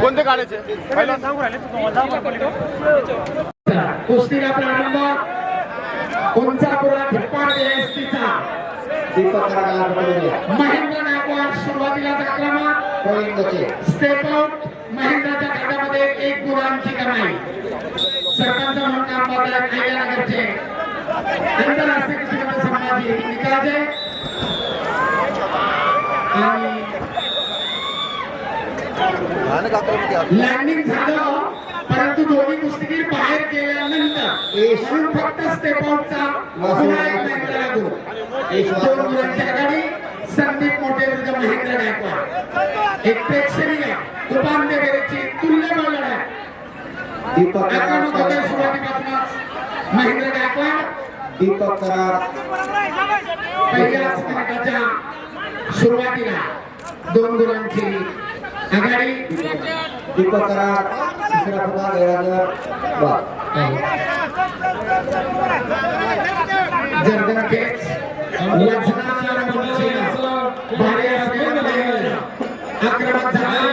कोणते काढायचे पहिला कुस्तीला प्रारंभ उंचापुरा धिप्पाड एसटीचा दीपक कराडे महेंद्र नायकवाड सुरुवातीला आक्रमण कोळिंगचे स्टेप आउट महेंद्राच्या खात्यामध्ये एक गुणांची कमाई सरपंच म्हणून काम पाहतात अहिल्यानगरचे आंतरराष्ट्रीय कृषी संभाजी निकाजे लँडिंग झालं परंतु दोन्ही कुस्तीगीर बाहेर गेल्यानंतर येशून फक्त स्टेप आउटचा पुन्हा एक दोन गुणांची आघाडी संदीप मोठे विरुद्ध महेंद्र गायकवाड एक प्रेक्षणीय उपांत्य फेरीची तुल्यबळ लढत दीपक सुरुवातीपासूनच महेंद्र गायकवाड दीपक कराड पहिल्याच मिनिटाच्या सुरुवातीला दोन गुणांची आघाडी दीपक कराड तिसरा पुन्हा गैरानगर वा जर्दन केस वजनाच्या उंचीला भारी असलेला महेंद्र आक्रमक झाला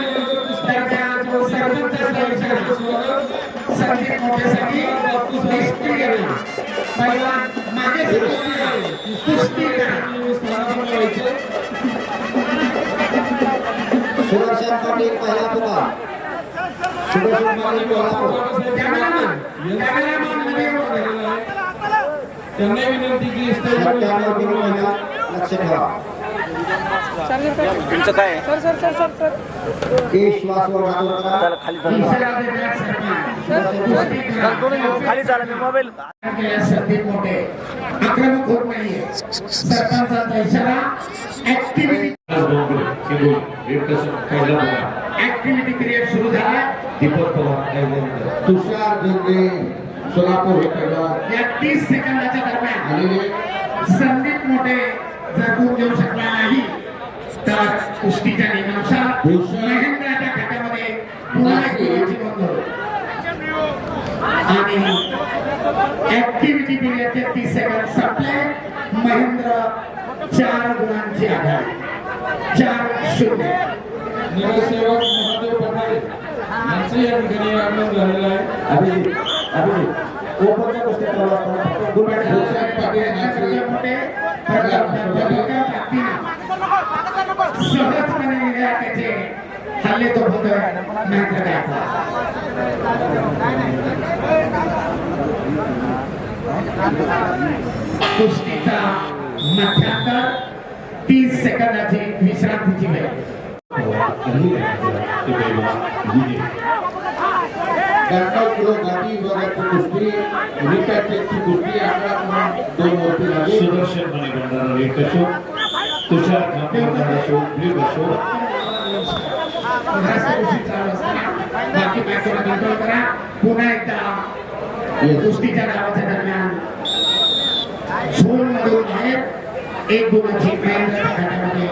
दरम्यान जो सरपंचाचा इशारा संदीप मोठेसाठी निष्क्रिय गेला पहिला सुदर्शन पाटील पहिला पुन्हा सुदर्शन पाटील. त्यांनी विनंती की लक्ष ठेवा. तुमचं काय? खाली चला मी मोबाईल. केल्या संदीप मोठे. आक्रमक होत नाहीये. सरपंचाचा इशारा ऍक्टिव्हिटी ऍक्टिव्हिटी पिरियड सुरू झाला. दीपक पवार. तुषार जोगळे सोलापूर या तीस सेकंदाच्या दरम्यान संदीप मोठे जर गुण घेऊ शकला नाही. तर कुस्तीच्या नियमानुसार महेंद्राच्या खात्यामध्ये पुन्हा एक गुणाची नोंद. आणि ऍक्टिव्हिटी पिरियडचे तीस सेकंद संपले. महेंद्र चार गुणांची आघाडी. चार शून्य नगरसेवक महादेव पठारे यांचं या ठिकाणी आगमन झालेलं आहे. अभिजित अभिजित ओपनच्या चालू असताना मोठे विधायकाचे हल्ले तो महेंद्र गायकवाड कुस्तीचा मध्यांतर सेकंदाची विश्रांतीची वेळ. ब्याण्णव किलो गाठी विभागाची कुस्ती रिपॅटची कुस्ती अकरा क्रमांक दोन वरती झाली सुदर्शन मने भंडारा एक अशोक तुषार खांबेकर अशोक ब्लिक अशोक. बाकी मॅचला कंट्रोल करा. पुन्हा एकदा कुस्तीच्या डावाच्या दरम्यान एक गुणाची महेंद्रच्या खात्यामध्ये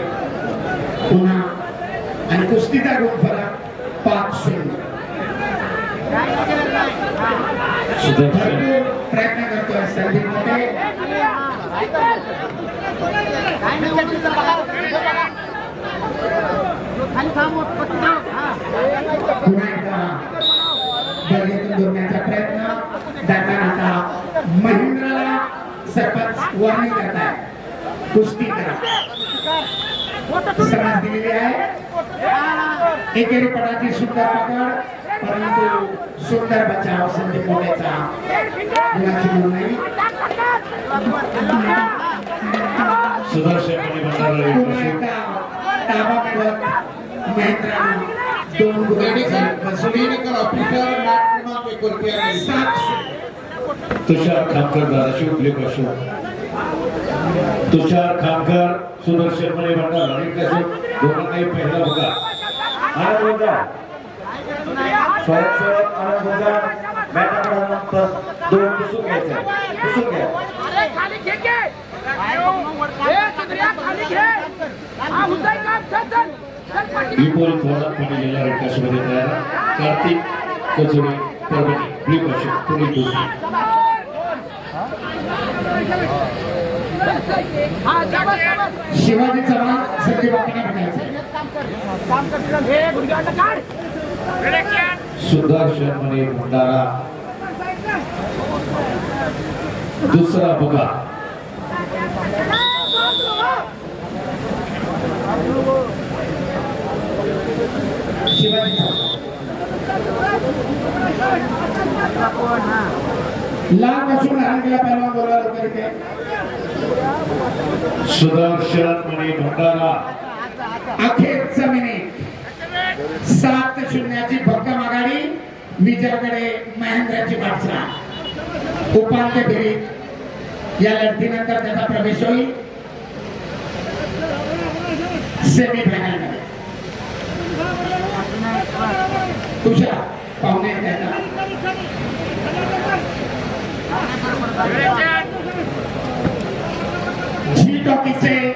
पुन्हा आणि कुस्तीचा गुण फरक पाच शून्य. भरपूर प्रयत्न करतोय संदीप मोठे. पुन्हा एकदा बर्गेतून दुरण्याचा प्रयत्न. दरम्यान आता महिंद्राला सरपंच वर्णी करताय कुस्ती करा. दिलेली आहे. एकेरी पडाची सुंदर पकड परंतु सुंदर बचाव नाही. सुदर्शन ताबा मिळवत महेंद्रानं दोन गुणांची मेडिकल ऑफिसर मॅट क्रमांक एक वरती आले सात शून्य. तुषार खामकर अशोक ब्लिक अशोक तुषार खामकर सुदर्शन मने भंडारा एक अशोक दोघांनाही पहिला बघा. आनंद बोजा स्वयंसेवक आनंद बोजा मॅटाकडे दोन पुसून घ्यायचे पुसून घ्या. विपुल पाणी तयार कार्तिक कचोरी परभणी ब्लू पुणे शिवाजी चव्हाण संदीप आपल्याला सुदर्शन मने भंडारा. दुसरा बघा. शिवाजी चव्हाण लाल गेला पहिला बोलवा सुदर्शन मने भंडारा. अखेरचा मिनिट सात शून्याची भक्कम आघाडी. विजयाकडे महेंद्राची वाटचा उपांत्य फेरीत या लढतीनंतर त्याचा प्रवेश होईल. सेमीफायनलमध्ये. तुषार पाहुणे त्याचा. टॉकीचे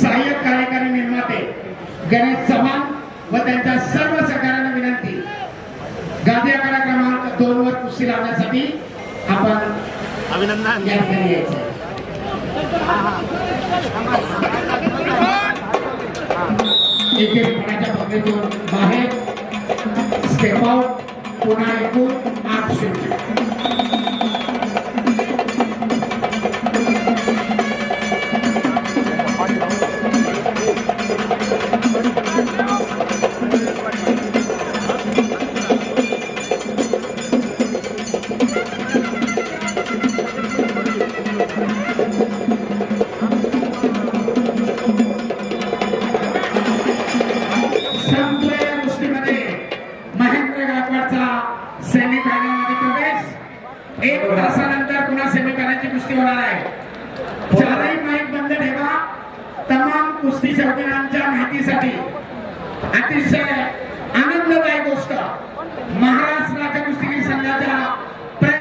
सहाय्यक कार्यकारी निर्माते गणेश चव्हाण व त्यांच्या सर्व सहकार्यांना विनंती. गादी आकडा क्रमांक दोन वर कुस्ती लावण्यासाठी आपण अभिनंदन. या ठिकाणी यायचं. बाहेर. स्टेप आउट पुन्हा एकूण आठ शून्य. कुस्ती होणार आहे चारही माईक बंद ठेवा. तमाम कुस्ती शौकीनांच्या माहितीसाठी अतिशय आनंददायक गोष्ट. महाराष्ट्रात